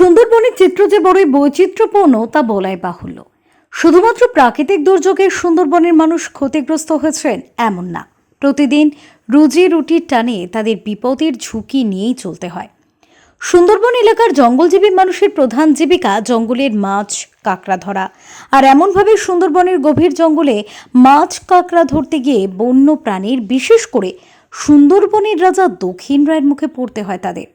সুন্দরবনের চিত্র যে বড়ই বৈচিত্র্যপূর্ণ, তা বলাই বাহুল্য। শুধুমাত্র প্রাকৃতিক দুর্যোগে সুন্দরবনের মানুষ ক্ষতিগ্রস্ত হয়েছেন এমন না। প্রতিদিন রুজি রুটির টানে তাদের বিপদের ঝুঁকি নিয়েই চলতে হয়। সুন্দরবন এলাকার জঙ্গলজীবী মানুষের প্রধান জীবিকা জঙ্গলের মাছ কাঁকড়া ধরা। আর এমনভাবে সুন্দরবনের গভীর জঙ্গলে মাছ কাঁকড়া ধরতে গিয়ে বন্য প্রাণীর বিশেষ করে সুন্দরবনের রাজা দক্ষিণ রায়ের মুখে পড়তে হয় তাদের।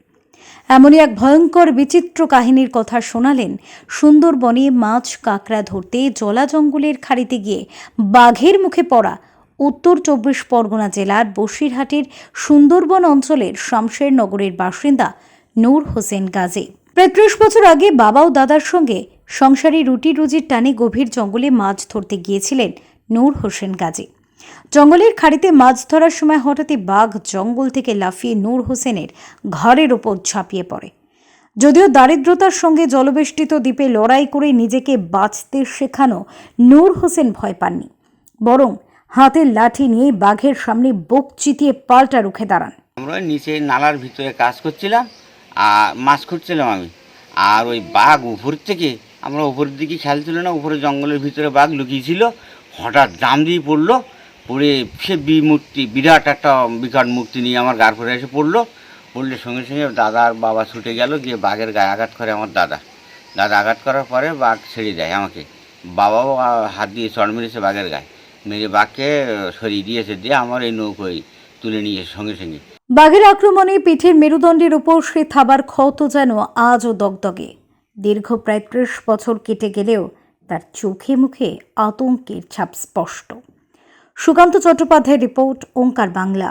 এমনই এক ভয়ঙ্কর বিচিত্র কাহিনীর কথা শোনালেন সুন্দরবনে মাছ কাঁকড়া ধরতে জলা জঙ্গলের খাড়িতে গিয়ে বাঘের মুখে পড়া উত্তর চব্বিশ পরগনা জেলার বসিরহাটের সুন্দরবন অঞ্চলের শামশের নগরের বাসিন্দা নূর হোসেন গাজী। প্রায় ত্রিশ বছর আগে বাবা ও দাদার সঙ্গে সংসারী রুটি রুজির টানে গভীর জঙ্গলে মাছ ধরতে গিয়েছিলেন নূর হোসেন গাজী। জঙ্গলের খাড়িতে মাছ ধরার সময় হঠাৎই বাঘ জঙ্গল থেকে লাফিয়ে নূর হোসেনের ঘরের ওপর ঝাঁপিয়ে পড়ে। যদিও দারিদ্রতার সঙ্গে জলবেষ্টিত দ্বীপে লড়াই করে নিজেকে বাঁচতে শেখানো নূর হোসেন ভয় পাননি, বরং হাতের লাঠি নিয়ে বাঘের সামনে বুক চিতিয়ে পাল্টা রুখে দাঁড়ান। আমরা নিচে নালার ভিতরে কাজ করছিলাম, আর মাছ খুঁজছিলাম আমি, আর ওই বাঘ উপর থেকে, আমরা উপরের দিকে খেয়াল ছিল না, উপরে জঙ্গলের ভিতরে বাঘ লুকিয়েছিল হঠাৎ দাম দিয়ে পড়ল পড়ে সে বিমূর্তি, বিরাট একটা বিকট মূর্তি নিয়ে আমার গার পরে এসে পড়ল। পড়লে সঙ্গে সঙ্গে দাদার বাবা ছুটে গেল, গিয়ে বাঘের গায়ে আঘাত করে আমার দাদা। দাদা আঘাত করার পরে বাঘ ছেড়ে দেয় আমাকে। বাবাও হাত দিয়ে চড় মেরেছে বাঘের গায়ে। মেরে বাঘকে সরিয়ে দিয়েছে, দিয়ে আমার এই নৌকোয় তুলে নিয়ে সঙ্গে সঙ্গে। বাঘের আক্রমণে পিঠের মেরুদণ্ডের উপর সে থাবার ক্ষত যেন আজও দগদগে। দীর্ঘ প্রায় ত্রিশ বছর কেটে গেলেও তার চোখে মুখে আতঙ্কের ছাপ স্পষ্ট। সুকান্ত চট্টোপাধ্যায় রিপোর্ট ওঙ্কার বাংলা।